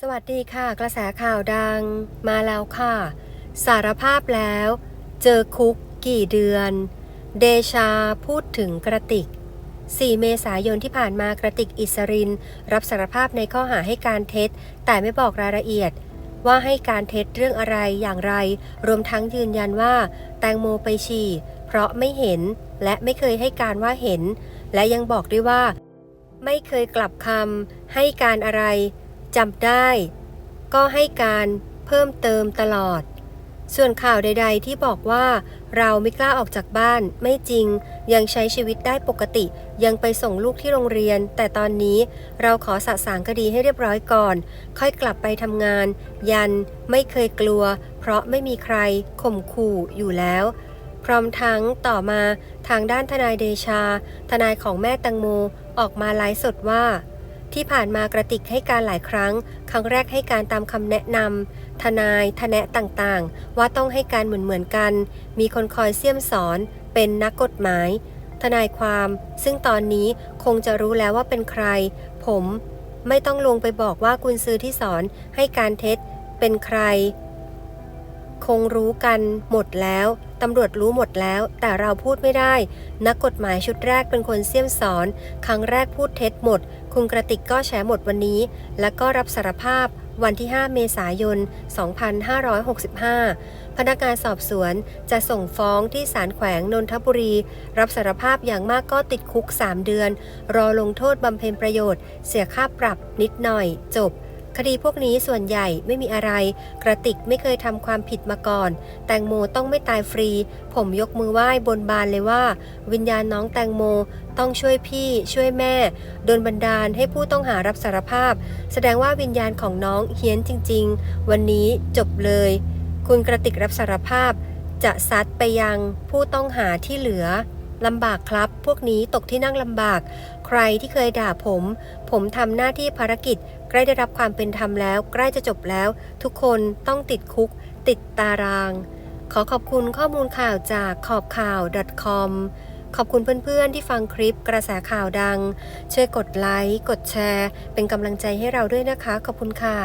สวัสดีค่ะ กระแสข่าวดังมาแล้วค่ะ สารภาพแล้ว เจอคุกกี่เดือน เดชาพูดถึงกระติก 4 เมษายนที่ผ่านมากระติกอิสริน รับสารภาพในข้อหาให้การเท็จ แต่ไม่บอกรายละเอียด ว่าให้การเท็จเรื่องอะไรอย่างไร รวมทั้งยืนยันว่า แตงโมไปฉี่ เพราะไม่เห็นและไม่เคยให้การว่าเห็น และยังบอกด้วยว่า ไม่เคยกลับคำให้การอะไร จำได้ ก็ให้การเพิ่มเติมตลอด ส่วนข่าวใด ๆ ที่บอกว่าเราไม่กล้าออกจากบ้านไม่จริง ยังใช้ชีวิตได้ปกติ ยังไปส่งลูกที่โรงเรียน แต่ตอนนี้เราขอสะสางคดีให้เรียบร้อยก่อน ค่อยกลับไปทำงาน ยันไม่เคยกลัว เพราะไม่มีใครข่มขู่อยู่แล้วพร้อมทั้งต่อมาทางด้านทนายเดชา ทนายของแม่ตังโมออกมาไลฟ์สดว่า ที่ผ่านมากระติกให้การหลายครั้ง ครั้งแรกให้การตามคำแนะนำทนายทนะต่างๆ ว่าต้องให้การเหมือนๆกัน มีคนคอยเสี่ยมสอนเป็นนักกฎหมาย ทนายความ ซึ่งตอนนี้คงจะรู้แล้วว่าเป็นใคร ผมไม่ต้องลงไปบอกว่ากุญซือที่สอนให้การเท็จเป็นใคร คงรู้กันหมดแล้วตำรวจรู้หมดแล้ว แต่เราพูดไม่ได้ นักกฎหมายชุดแรกเป็นคนเสี่ยมสอน ครั้งแรกพูดเท็จหมด คุณกระติกก็แฉหมดวันนี้ และก็รับสารภาพวันที่ 5 เมษายน 2565 พนักงานสอบสวนจะส่งฟ้องที่ศาลแขวงนนทบุรี รับสารภาพอย่างมากก็ติดคุก 3 เดือน รอลงโทษบำเพ็ญประโยชน์ เสียค่าปรับนิดหน่อยจบ คดีพวกนี้ส่วนใหญ่ไม่มีอะไร กระติกไม่เคยทำความผิดมาก่อน แตงโมต้องไม่ตายฟรี ผมยกมือไหว้บนบานเลยว่า วิญญาณน้องแตงโมต้องช่วยพี่ ช่วยแม่โดนบันดาลให้ผู้ต้องหารับสารภาพ แสดงว่าวิญญาณของน้องเฮี้ยนจริง ๆ วันนี้จบเลย คุณกระติกรับสารภาพ จะซัดไปยังผู้ต้องหาที่เหลือ ลำบากครับ พวกนี้ตกที่นั่งลำบาก ใครที่เคยด่าผม ผมทำหน้าที่ภารกิจ ใกล้ได้รับความเป็นธรรมแล้ว ใกล้จะจบแล้ว ทุกคนต้องติดคุก ติดตาราง ขอขอบคุณข้อมูลข่าวจากขอบข่าว .com ขอบคุณเพื่อนๆ ที่ฟังคลิปกระแสข่าวดัง ช่วยกดไลค์ กดแชร์ เป็นกำลังใจให้เราด้วยนะคะ ขอบคุณค่ะ